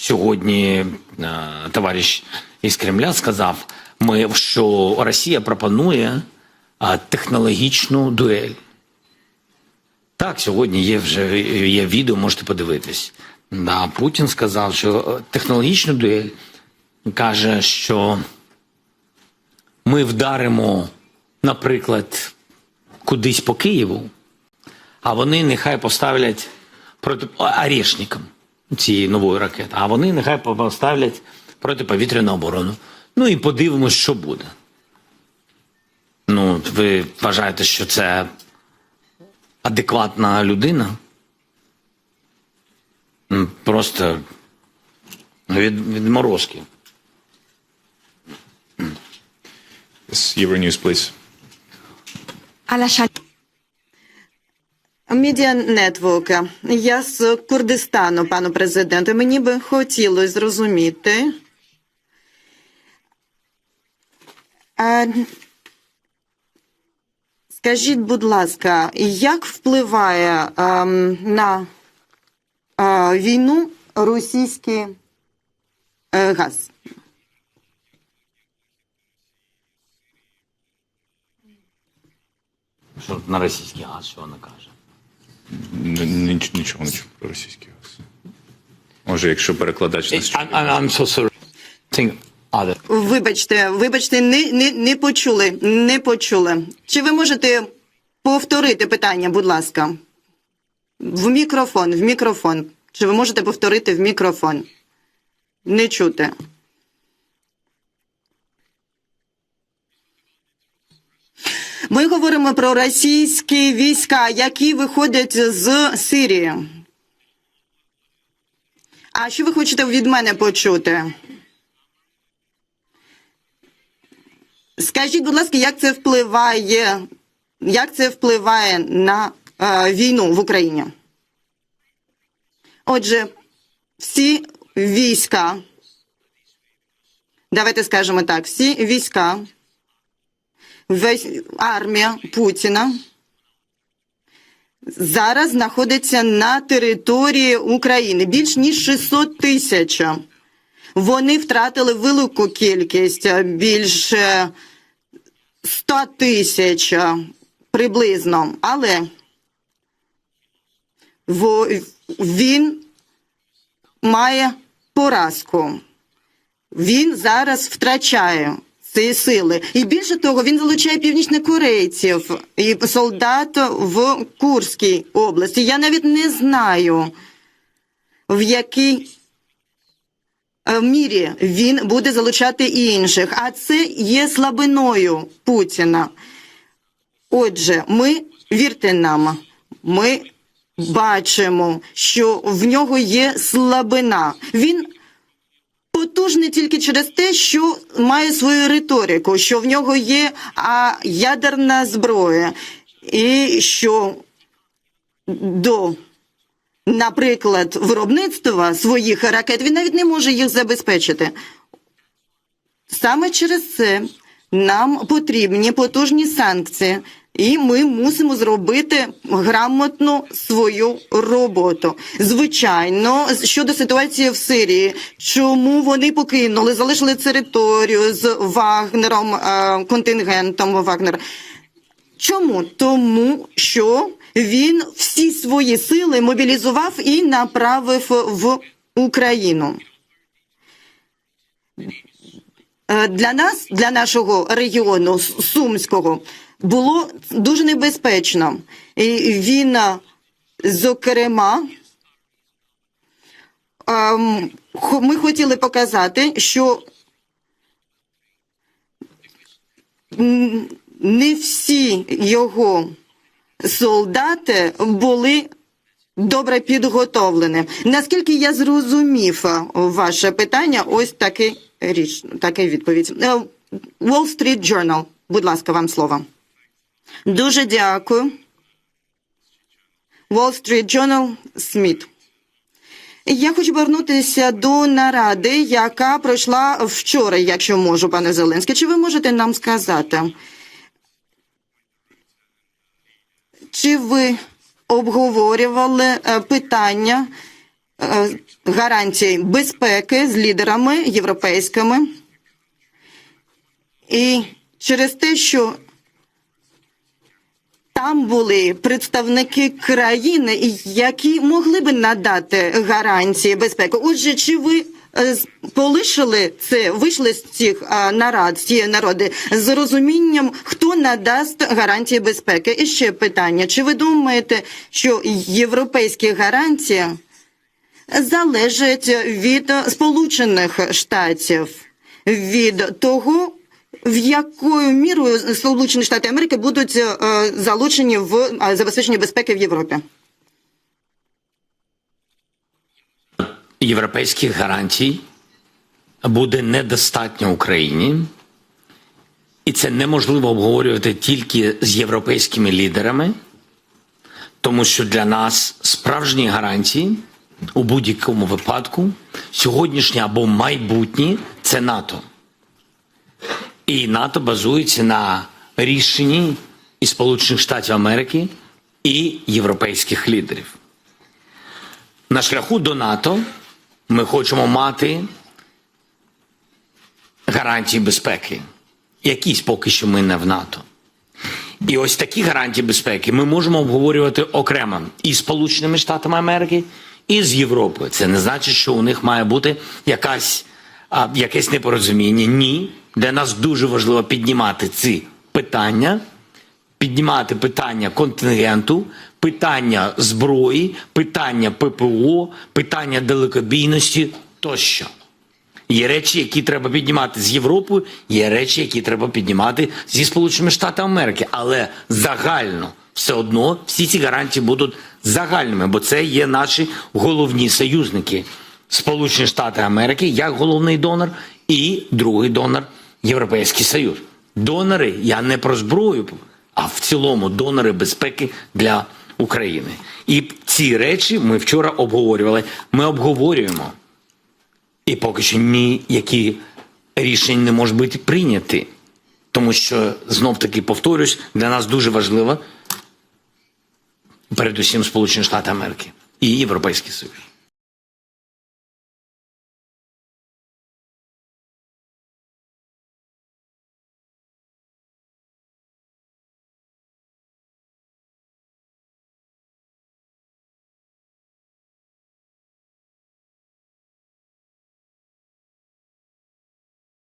сьогодні е, товариш із Кремля сказав, ми, що Росія пропонує е, технологічну дуель. Так, сьогодні є вже є відео, можете подивитись. Да, Путін сказав, що е, технологічну дуель каже, що ми вдаримо, наприклад, кудись по Києву, а вони нехай поставлять проти орешникам цієї нової ракети, а вони нехай поставлять протиповітряну оборону. Ну і подивимось, що буде. Ну, ви вважаєте, що це адекватна людина? Просто від, відморозки. Euronews, please. Медіа Нетворк. Я з Курдистану, пану президенту. Мені би хотілося зрозуміти. Скажіть, будь ласка, як впливає ем, на е, війну російський е, газ? Що на російський газ, що вона каже? Ніч- Нічого не чув про російський газ. Може, якщо перекладач нас чує. I'm, I'm, I'm so sorry. Think other. Вибачте, вибачте, не, не, не почули, не почули. Чи ви можете повторити питання, будь ласка? В мікрофон, в мікрофон. Чи ви можете повторити в мікрофон? Не чути. Ми говоримо про російські війська, які виходять з Сирії. А що ви хочете від мене почути? Скажіть, будь ласка, як це впливає, як це впливає на е, війну в Україні? Отже, всі війська, давайте скажемо так, всі війська, армія Путіна зараз знаходиться на території України більш ніж 600 тисяч. Вони втратили велику кількість, більше 100 тисяч приблизно. Але він має поразку. Він зараз втрачає ці сили. І більше того, він залучає північнокорейців і солдат в Курській області. Я навіть не знаю, в якій е, мірі він буде залучати інших. А це є слабиною Путіна. Отже, ми вірте нам, ми бачимо, що в нього є слабина. Він потужний тільки через те, що має свою риторику, що в нього є а, ядерна зброя, і що до наприклад, виробництва своїх ракет, він навіть не може їх забезпечити. Саме через це нам потрібні потужні санкції, і ми мусимо зробити грамотну свою роботу. Звичайно, щодо ситуації в Сирії, чому вони покинули, залишили територію з Вагнером, е, контингентом Вагнера. Чому? Тому що він всі свої сили мобілізував і направив в Україну. Е, Для нас, для нашого регіону Сумського, було дуже небезпечно. І він, е, зокрема, ем, ми хотіли показати, що не всі його солдати були добре підготовлені. Наскільки я зрозумів е, ваше питання, ось таке річ, таке відповідь. Е, Wall Street Journal, будь ласка, вам слово. Дуже дякую. Wall Street Journal, Сміт. Я хочу повернутися до наради, яка пройшла вчора, якщо можу, пане Зеленський. Чи ви можете нам сказати, чи ви обговорювали е, питання е, гарантій безпеки з лідерами європейськими. І через те, що там були представники країни, які могли би надати гарантії безпеки. Отже, чи ви е, полишили це, вийшли з цих нарад, з цієї народи з розумінням, хто надасть гарантії безпеки? І ще питання: чи ви думаєте, що європейські гарантії залежать від Сполучених Штатів, від того, в якою мірою Сполучені Штати Америки будуть е, залучені в е, забезпечення безпеки в Європі? європейських гарантій буде недостатньо Україні, і це неможливо обговорювати тільки з європейськими лідерами, тому що для нас справжні гарантії у будь-якому випадку сьогоднішні або майбутні це НАТО. І НАТО базується на рішенні і Сполучених Штатів Америки і європейських лідерів. На шляху до НАТО ми хочемо мати гарантії безпеки. Якісь поки що ми не в НАТО. І ось такі гарантії безпеки ми можемо обговорювати окремо і з Сполученими Штатами Америки, і з Європою. Це не значить, що у них має бути якась, а, якесь непорозуміння. Ні. Для нас дуже важливо піднімати ці питання, піднімати питання контингенту, питання зброї, питання ППО, питання далекобійності тощо. Є речі, які треба піднімати з Європою, є речі, які треба піднімати зі Сполученими Штатами Америки. Але загально все одно всі ці гарантії будуть загальними, бо це є наші головні союзники. Сполучені Штати Америки як головний донор, і другий донор Європейський Союз. Донори, я не про зброю, а в цілому донори безпеки для України. І ці речі ми вчора обговорювали. Ми обговорюємо. І поки що ніякі рішення не можуть бути прийняті. Тому що знов таки повторюсь, для нас дуже важливо, передусім Сполучені Штати Америки і Європейський Союз.